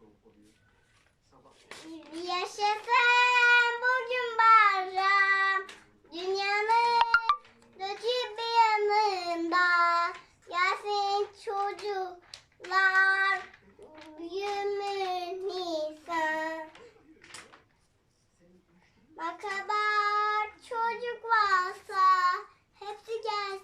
soğuk oluyor. Sabah. Yaşasın bugün bayram. Dünyanın dökü bir yanında. Gelsin çocuklar. Yümün insan. Bakabar çocuk varsa hepsi gelsin.